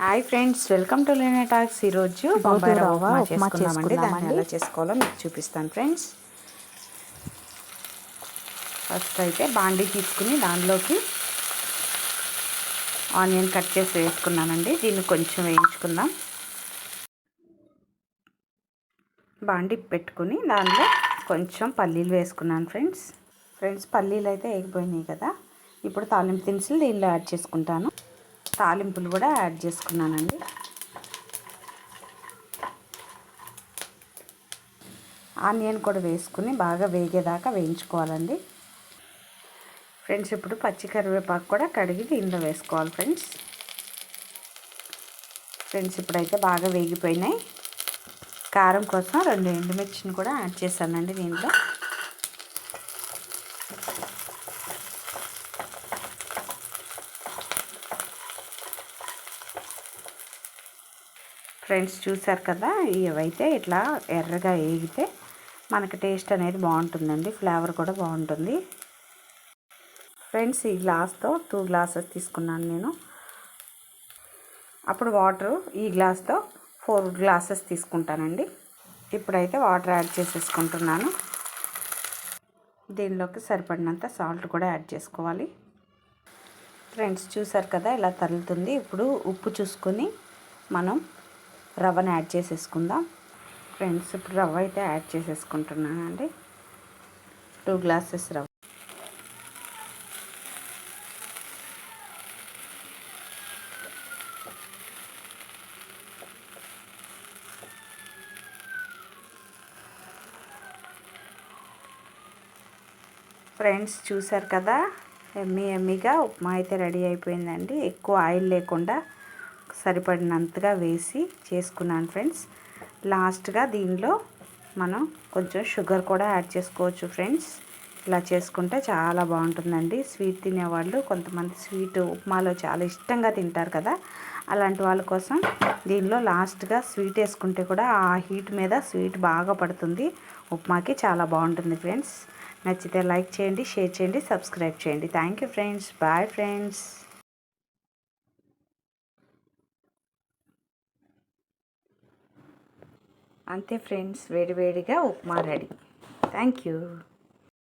Hi friends welcome to లేనే talks. ఈరోజు బొంబాయి రవ్వ ఉప్మా చేసుకుందామండి. దాన్ని. ఎలా చేసుకోవాలో మీకు చూపిస్తాను ఫ్రెండ్స్. ఫస్ట్ అయితే బాండీ తీసుకుని దానిలోకి ఆనియన్ కట్ చేసి వేసుకున్నానండి. దీన్ని కొంచెం వేయించుకుందాం. బాండీ పెట్టుకుని దానిలో కొంచెం పల్లీలు వేసుకున్నాను ఫ్రెండ్స్. ఫ్రెండ్స్ పల్లీలు అయితే వేగిపోయినాయి కదా. ఇప్పుడు తాలింపు దినుసులు దీనిలో యాడ్ చేసుకుంటాను. తాలింపులు కూడా యాడ్ చేసుకున్నానండి. ఆనియన్ కూడా వేసుకుని బాగా వేగేదాకా వేయించుకోవాలండి. ఫ్రెండ్స్ ఇప్పుడు పచ్చి కరివేపాకు కూడా కడిగి దీనిలో వేసుకోవాలి ఫ్రెండ్స్. ఫ్రెండ్స్ ఇప్పుడైతే బాగా వేగిపోయినాయి. కారం కోసం రెండు ఎండుమిర్చిని కూడా యాడ్ చేశానండి దీంట్లో. ఫ్రెండ్స్ చూసారు కదా ఇవైతే ఇట్లా ఎర్రగా వేగితే మనకి టేస్ట్ అనేది బాగుంటుందండి ఫ్లేవర్ కూడా బాగుంటుంది. ఫ్రెండ్స్ ఈ గ్లాస్తో టూ గ్లాసెస్ తీసుకున్నాను నేను. అప్పుడు వాటర్ ఈ గ్లాస్తో ఫోర్ గ్లాసెస్ తీసుకుంటానండి. ఇప్పుడైతే వాటర్ యాడ్ చేసేసుకుంటున్నాను. దీనిలోకి సరిపడినంత సాల్ట్ కూడా యాడ్ చేసుకోవాలి. ఫ్రెండ్స్ చూసారు కదా ఇలా తగులుతుంది ఇప్పుడు ఉప్పు చూసుకొని మనం రవ్వను యాడ్ చేసేసుకుందాం. ఫ్రెండ్స్ ఇప్పుడు రవ్వ అయితే యాడ్ చేసేసుకుంటున్నానండి టూ గ్లాసెస్ రవ్వ. ఫ్రెండ్స్ చూసారు కదా? ఎమ్మీ ఎమ్మీగా ఉప్మా అయితే రెడీ అయిపోయిందండి. ఎక్కువ ఆయిల్ లేకుండా సరిపడినంతగా వేసి చేసుకున్నాను ఫ్రెండ్స్. లాస్ట్గా దీనిలో మనం కొంచెం షుగర్ కూడా యాడ్ చేసుకోవచ్చు ఫ్రెండ్స్. ఇలా చేసుకుంటే చాలా బాగుంటుందండి. స్వీట్ తినేవాళ్ళు కొంతమంది స్వీట్ ఉప్మాలో చాలా ఇష్టంగా తింటారు కదా. అలాంటి వాళ్ళ కోసం దీనిలో లాస్ట్గా స్వీట్ వేసుకుంటే కూడా ఆ హీట్ మీద స్వీట్ బాగా పడుతుంది. ఉప్మాకి చాలా బాగుంటుంది ఫ్రెండ్స్. నచ్చితే లైక్ చేయండి షేర్ చేయండి సబ్స్క్రైబ్ చేయండి. Thank you friends. Bye friends. అంతే ఫ్రెండ్స్ వేడివేడిగా ఉప్మా రెడీ. Thank you.